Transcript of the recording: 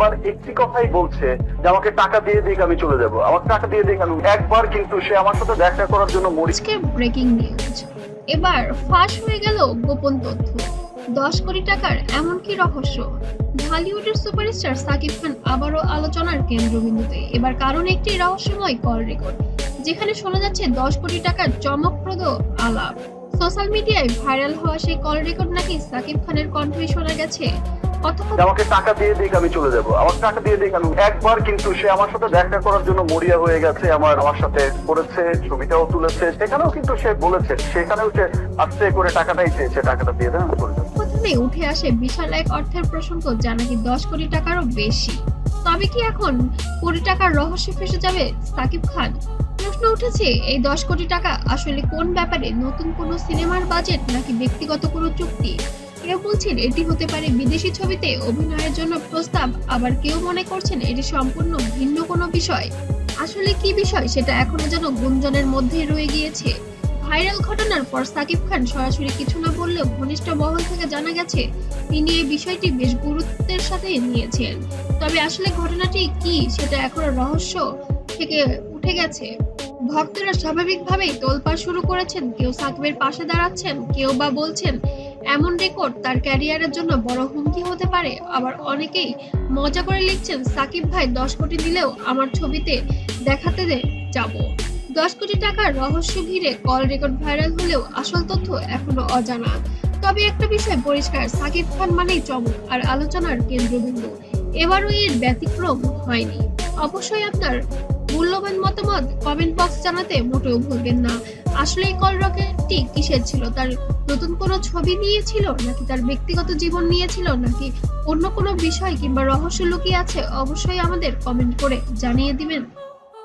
একবার একটি কথাই বলছে যে, আমাকে টাকা দিয়ে দিক, আমি চলে যাব। আমার টাকা দিয়ে দিক, আমি একবার কিন্তু সে আমার সাথে দেখা করার জন্য মরি আজকের ব্রেকিং নিউজ এবার ফাঁস হয়ে গেল গোপন তথ্য। দশ কোটি টাকার এমন কি রহস্য। ঢালিউডের সুপারস্টার সাকিব খান আবারও আলোচনার কেন্দ্রবিন্দুতে। এবার কারণ একটি রহস্যময় কল রেকর্ড, যেখানে শোনা যাচ্ছে দশ কোটি টাকার চমকপ্রদ আলাপ। সোশ্যাল মিডিয়ায় ভাইরাল হওয়া সেই কল রেকর্ড নাকি সাকিব খানের কণ্ঠে শোনা গেছে? আমাকে টাকা দিয়ে দিক আমি চলে যাব। আমার টাকা দিয়ে দিক আমি একবার কিন্তু সে আমার সাথে দেখা করার জন্য মরিয়া হয়ে গেছে আমার আমার সাথে করেছে ছবিটাও তুলেছে। সেখানেও কিন্তু সে বলেছে সেখানেও সে আস্তে করে টাকাটাই চেয়েছে টাকাটা দিয়ে দেন প্রথমে উঠে আসে বিশাল এক অর্থের প্রসঙ্গ যা নাকি দশ কোটি টাকারও বেশি। তবে কি এখন কোটি টাকার রহস্য ফেসে যাবে সাকিব খান? প্রশ্ন উঠেছে এই দশ কোটি টাকা আসলে কোন ব্যাপারে নতুন কোনো সিনেমার বাজেট নাকি ব্যক্তিগত কোনো চুক্তি? কেউ বলছেন, এটি হতে পারে বিদেশি ছবিতে অভিনয়ের জন্য প্রস্তাব, আবার কেউ মনে করছেন এটি সম্পূর্ণ ভিন্ন কোনো বিষয়। আসলে কি বিষয় সেটা এখনও যেন গুঞ্জনের মধ্যেই রয়ে গিয়েছে। ভাইরাল ঘটনার পর সাকিব খান সরাসরি কিছু না বললেও ঘনিষ্ঠ মহল থেকে জানা গেছে, তিনি এই বিষয়টি বেশ গুরুত্বের সাথে নিয়েছেন। তবে আসলে ঘটনাটি কি সেটা এখনও রহস্য থেকে উঠে গেছে। ভক্তরা স্বাভাবিকভাবেই তোলপাড় শুরু করেছেন, কেউ সাকিবের পাশে দাঁড়াচ্ছেন, কেউ বা বলছেন এমন রেকর্ড তার ক্যারিয়ারের জন্য বড় হুমকি হতে পারে। আবার অনেকেই মজা করে লিখছেন, সাকিব ভাই দশ কোটি দিলেও আমার ছবিতে দেখাতে যাব। দশ কোটি টাকার রহস্য ঘিরে কল রেকর্ড ভাইরাল হলেও আসল তথ্য এখনও অজানা। তবে একটা বিষয় পরিষ্কার, সাকিব খান মানেই চমক আর আলোচনার কেন্দ্রবিন্দু। এবারও এর ব্যতিক্রম হয়নি। অবশ্যই আপনার মূল্যবান মতামত কমেন্ট বক্স জানাতে মোটেও ভুলবেন না। আসলে কল রকেটটি কিসের ছিল? তার নতুন কোনো ছবি নিয়েছিল? নাকি তার ব্যক্তিগত জীবন নিয়েছিল? নাকি অন্য কোনো বিষয় কিংবা রহস্য লুকিয়ে আছে? অবশ্যই আমাদের কমেন্ট করে জানিয়ে দিবেন।